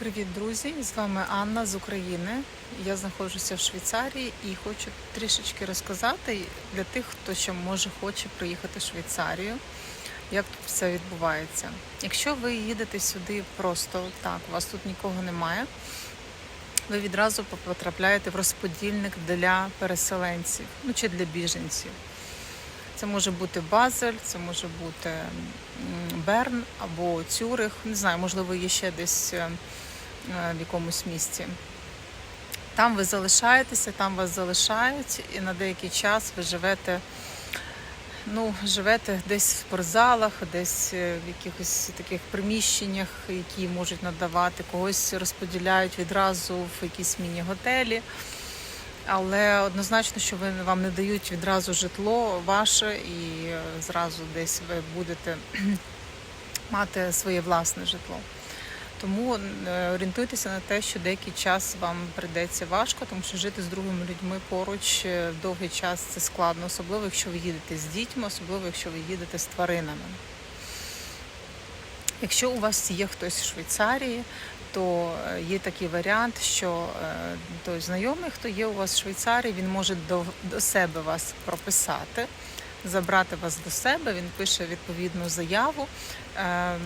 Привіт, друзі! З вами Анна з України. Я знаходжуся в Швейцарії і хочу трішечки розказати для тих, хто ще може хоче приїхати в Швейцарію, як тут все відбувається. Якщо ви їдете сюди просто так, у вас тут нікого немає, ви відразу потрапляєте в розподільник для переселенців, ну чи для біженців. Це може бути Базель, це може бути Берн або Цюрих. Не знаю, можливо, є ще десь е, в якомусь місті. Там ви залишаєтеся, там вас залишають, і на деякий час ви живете, ну, живете десь в спортзалах, десь е, в якихось таких приміщеннях, які можуть надавати, когось розподіляють відразу в якісь міні-готелі. Але однозначно, що ви вам не дають відразу житло ваше і е, зразу десь ви будете мати своє власне житло. Тому е, орієнтуйтеся на те, що деякий час вам прийдеться важко, тому що жити з другими людьми поруч е, довгий час це складно, особливо якщо ви їдете з дітьми, особливо якщо ви їдете з тваринами. Якщо у вас є хтось в Швейцарії, то е, є такий варіант, що той знайомий, хто є у вас в Швейцарії, він може до, до себе вас прописати, забрати вас до себе. Він пише відповідну заяву е,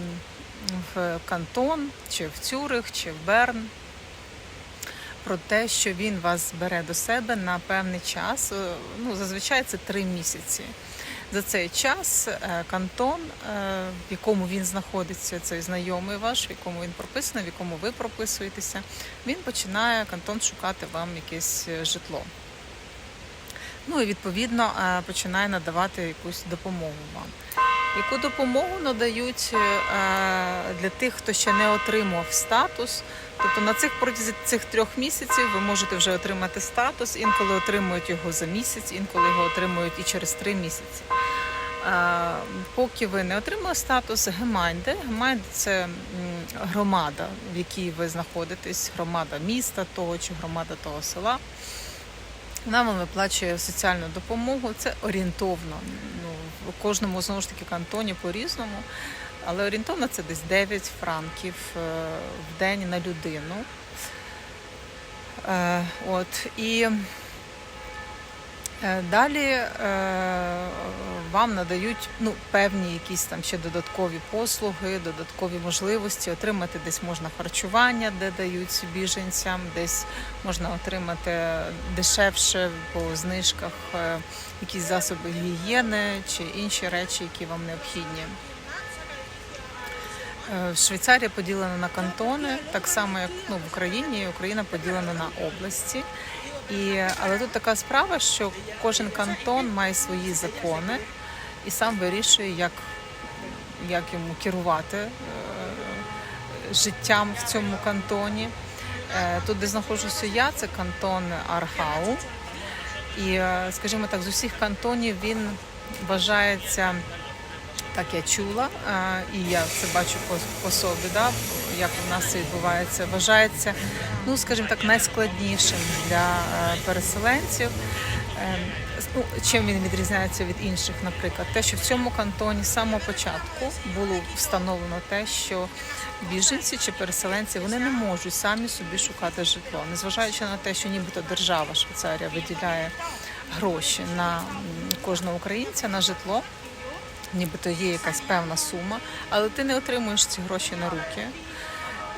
в кантон, чи в Цюрих, чи в Берн. Про те, що він вас бере до себе на певний час, Е, ну зазвичай це три місяці. За цей час е, кантон, е, в якому він знаходиться, цей знайомий ваш, в якому він прописаний, в якому ви прописуєтеся, він починає кантон шукати вам якесь житло. Ну і відповідно починає надавати якусь допомогу вам. Яку допомогу надають е, для тих, хто ще не отримав статус? Тобто на цих протязі цих трьох місяців ви можете вже отримати статус, інколи отримують його за місяць, інколи його отримують і через три місяці. Е, Поки ви не отримали статус гемайнде, гемайнде це громада, в якій ви знаходитесь, громада міста того чи громада того села. Вона вам виплачує соціальну допомогу. Це орієнтовно. Ну, в кожному знову ж таки кантоні по-різному. Але орієнтовно це десь 9 франків е, в день на людину. Е, От. І е, далі вам надають ну, певні якісь там ще додаткові послуги, додаткові можливості. Отримати десь можна харчування, де дають біженцям, десь можна отримати дешевше по знижках е, якісь засоби гігієни чи інші речі, які вам необхідні. Е, Швейцарія поділена на кантони, так само як ну, в Україні. Україна поділена на області. І, але тут така справа, що кожен кантон має свої закони і сам вирішує, як, як йому керувати е, життям в цьому кантоні. Е, Тут, де знаходжуся я, це кантон Архау. І, е, скажімо так, з усіх кантонів він вважається так я чула, і я це бачу по, по собі, да, як у нас це відбувається. Вважається, ну скажімо так, найскладнішим для переселенців. Е, Ну, чим він відрізняється від інших, наприклад, те, що в цьому кантоні з самого початку було встановлено те, що біженці чи переселенці вони не можуть самі собі шукати житло, незважаючи на те, що нібито держава Швейцарія виділяє гроші на кожного українця на житло нібито є якась певна сума, але ти не отримуєш ці гроші на руки.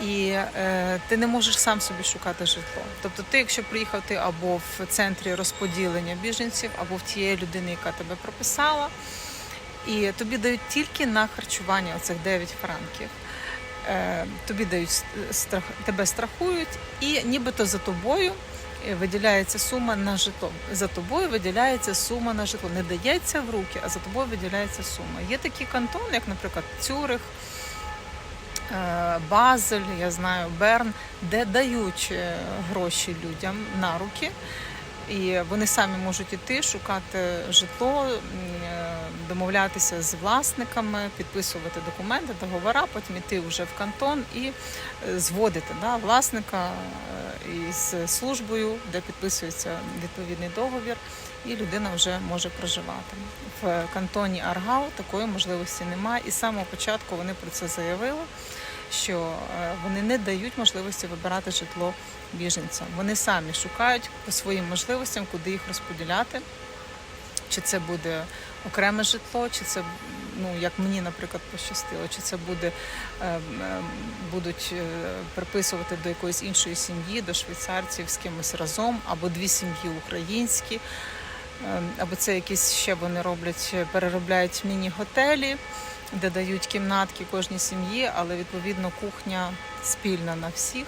І е, ти не можеш сам собі шукати житло. Тобто, ти, якщо приїхав ти або в центрі розподілення біженців, або в тієї людини, яка тебе прописала, і тобі дають тільки на харчування оцих 9 франків. Е, тобі дають страх, тебе страхують, і нібито за тобою е, виділяється сума на житло. За тобою виділяється сума на житло. Не дається в руки, а за тобою виділяється сума. Є такі кантони, як, наприклад, Цюрих, Базель, я знаю, Берн, де дають е, гроші людям на руки. І вони самі можуть іти, шукати житло, е, домовлятися з власниками, підписувати документи, договори, потім іти вже в кантон і е, зводити да, власника е, із службою, де підписується відповідний договір, і людина вже може проживати. В кантоні Аргау такої можливості немає. І з самого початку вони про це заявили. що е, вони не дають можливості вибирати житло біженцям. Вони самі шукають по своїм можливостям, куди їх розподіляти. Чи це буде окреме житло, чи це ну як мені, наприклад, пощастило, чи це буде е, е, будуть е, приписувати до якоїсь іншої сім'ї, до швейцарців з кимось разом, або дві сім'ї українські, або це якісь ще вони роблять, переробляють міні-готелі, де дають кімнатки кожній сім'ї, але відповідно кухня спільна на всіх.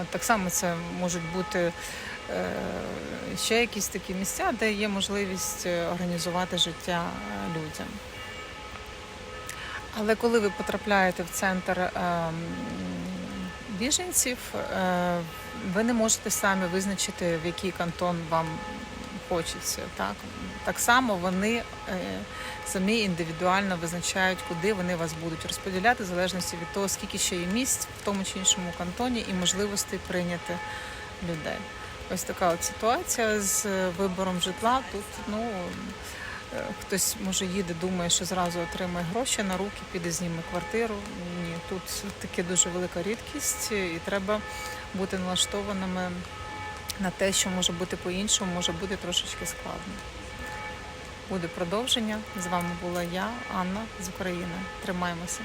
От, так само це можуть бути ще якісь такі місця, де є можливість е, організувати життя е, людям. Але коли ви потрапляєте в центр е, біженців, е, ви не можете самі визначити, в який кантон вам хочеться. Так, так само вони е, самі індивідуально визначають, куди вони вас будуть розподіляти, в залежності від того, скільки ще є місць в тому чи іншому кантоні і можливостей прийняти людей. Ось така от ситуація з е, вибором житла. Тут ну е, хтось може їде, думає, що зразу отримає гроші на руки, піде зніме квартиру. Ні, тут таки дуже велика рідкість, і треба бути налаштованими на те, що може бути по-іншому, може бути трошечки складно. Буде продовження. З вами була я, Анна з України. Тримаємося.